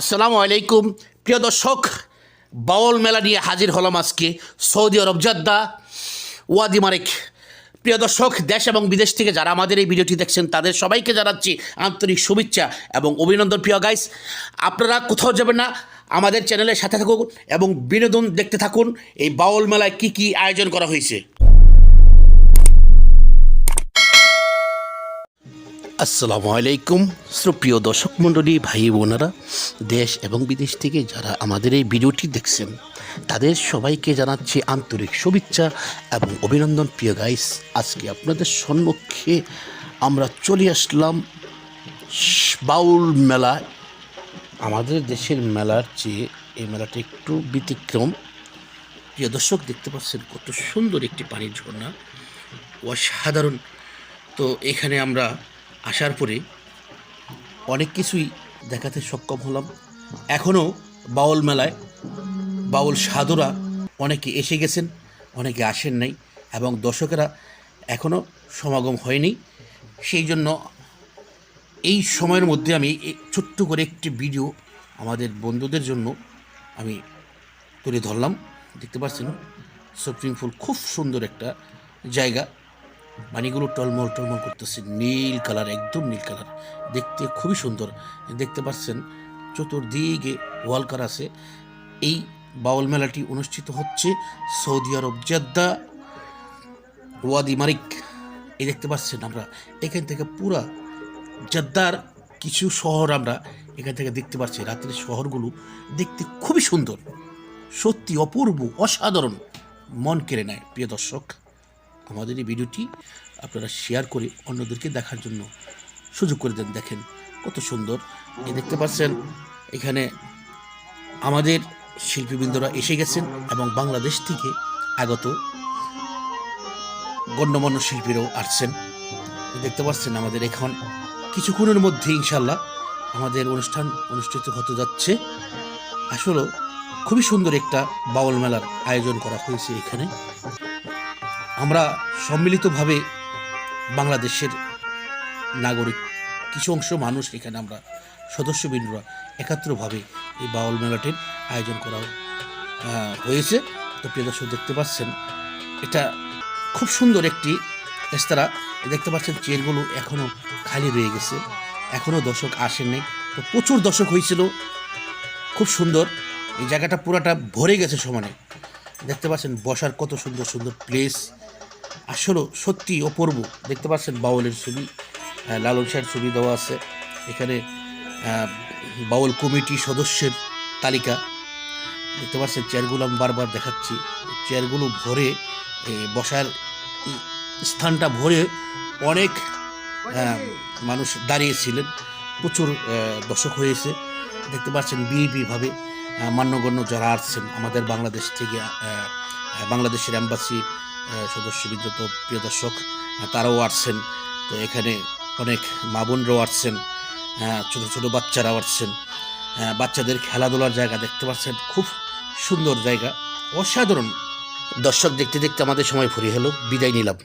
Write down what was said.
আসসালামু আলাইকুম। প্রিয় দর্শক, বাউল মেলা নিয়ে হাজির হলাম আজকে সৌদি আরব জদ্দা, ওয়াদি মারেক। প্রিয় দর্শক, দেশ এবং বিদেশ থেকে যারা আমাদের এই ভিডিওটি দেখছেন, তাদের সবাইকে জানাচ্ছি আন্তরিক শুভেচ্ছা এবং অভিনন্দন। প্রিয় গাইস আপনারা কোথাও যাবেন না, আমাদের চ্যানেলের সাথে থাকুন এবং বিনোদন দেখতে থাকুন, এই বাউল মেলায় কি কি আয়োজন করা হয়েছে। আসসালামু আলাইকুম। সুপ্রিয় দর্শক মণ্ডলী, ভাই বোনেরা, দেশ এবং বিদেশ থেকে যারা আমাদের এই ভিডিওটি দেখছেন, তাদের সবাইকে জানাচ্ছি আন্তরিক শুভেচ্ছা এবং অভিনন্দন। প্রিয় গাইস আজকে আপনাদের সম্মুখে আমরা চলে আসলাম বাউল মেলায় আমাদের দেশের মেলার চেয়ে এই মেলাটা একটু ব্যতিক্রম। প্রিয় দর্শক, দেখতে পাচ্ছেন কত সুন্দর একটি পানির ঝর্ণা। অসাধারণ। তো এখানে আমরা আসার পরে অনেক কিছুই দেখাতে সক্ষম হলাম। এখনও বাউল মেলায়, বাউল সাধুরা অনেকে এসে গেছেন, অনেকে আসেন নাই এবং দর্শকেরা এখনও সমাগম হয়নি। সেই জন্য এই সময়ের মধ্যে আমি ছোট্ট করে একটি ভিডিও আমাদের বন্ধুদের জন্য আমি তুলে ধরলাম। দেখতে পাচ্ছেন সুপ্রিম ফুল খুব সুন্দর একটা জায়গা। পানিগুলো টলমল টলমল করতেছে। নীল কালার, একদম নীল কালার। দেখতে খুবই সুন্দর। দেখতে পাচ্ছেন, চতুর্দিকে ওয়ালকার আছে। এই বাউল মেলাটি অনুষ্ঠিত হচ্ছে সৌদি আরব জেদ্দা, ওয়াদি মারিক। এই দেখতে পাচ্ছেন আমরা, এখান থেকে পুরা জেদ্দার কিছু শহর আমরা এখান থেকে দেখতে পাচ্ছি। রাত্রের শহরগুলো দেখতে খুবই সুন্দর। সত্যি অপূর্ব, অসাধারণ। মন কেড়ে নেয়, প্রিয় দর্শক। আমাদের এই ভিডিওটি আপনারা শেয়ার করে অন্যদেরকে দেখার জন্য সুযোগ করে দেন। দেখেন কত সুন্দর। এই দেখতে পাচ্ছেন, এখানে আমাদের শিল্পীবৃন্দরা এসে গেছেন এবং বাংলাদেশ থেকে আগত গণ্যমান্য শিল্পীরাও আসছেন। দেখতে পাচ্ছেন আমাদের এখন কিছুক্ষণের মধ্যে ইনশাল্লাহ আমাদের অনুষ্ঠান অনুষ্ঠিত হতে যাচ্ছে। আসলে খুবই সুন্দর একটা বাউল মেলার আয়োজন করা হয়েছে এখানে। আমরা সম্মিলিতভাবে বাংলাদেশের নাগরিক, কিছু অংশ মানুষ এখানে আমরা সদস্যবৃন্দরা একাত্রভাবে এই বাউল মেলাটির আয়োজন করা হয়েছে। তো প্রিয় দর্শক, দেখতে পাচ্ছেন, এটা খুব সুন্দর একটি রেস্তোরাঁ। দেখতে পাচ্ছেন, চেয়ারগুলো এখনও খালি রয়ে গেছে। এখনও দর্শক আসেননি। তো প্রচুর দর্শক হয়েছিল। খুব সুন্দর। এই জায়গাটা পুরাটা ভরে গেছে সমানে। দেখতে পাচ্ছেন, বসার কত সুন্দর সুন্দর প্লেস আসলে সত্যি অপূর্ব। দেখতে পাচ্ছেন বাউলের ছবি লালন শাহের ছবি দেওয়া আছে। এখানে বাউল কমিটি সদস্যের তালিকা। দেখতে পাচ্ছেন চেয়ারগুলো আমি বারবার দেখাচ্ছি। চেয়ারগুলো ভরে বসার স্থানটা ভরে অনেক মানুষ দাঁড়িয়েছিলেন। প্রচুর দর্শক হয়েছে। দেখতে পাচ্ছেন বিএপিভাবে মান্যগণ্য যারা আসছেন আমাদের বাংলাদেশ থেকে বাংলাদেশের অ্যাম্বাসি সদস্যবৃন্দ তো প্রিয় দর্শক তারাও আসছেন। তো এখানে অনেক মা বোনরাও আসছেন ছোটো ছোটো বাচ্চারাও আসছেন। বাচ্চাদের খেলাধুলার জায়গা দেখতে পাচ্ছেন, খুব সুন্দর জায়গা, অসাধারণ। দর্শক দেখতে দেখতে আমাদের সময় ফুরিয়ে হলো বিদায় নিলাম।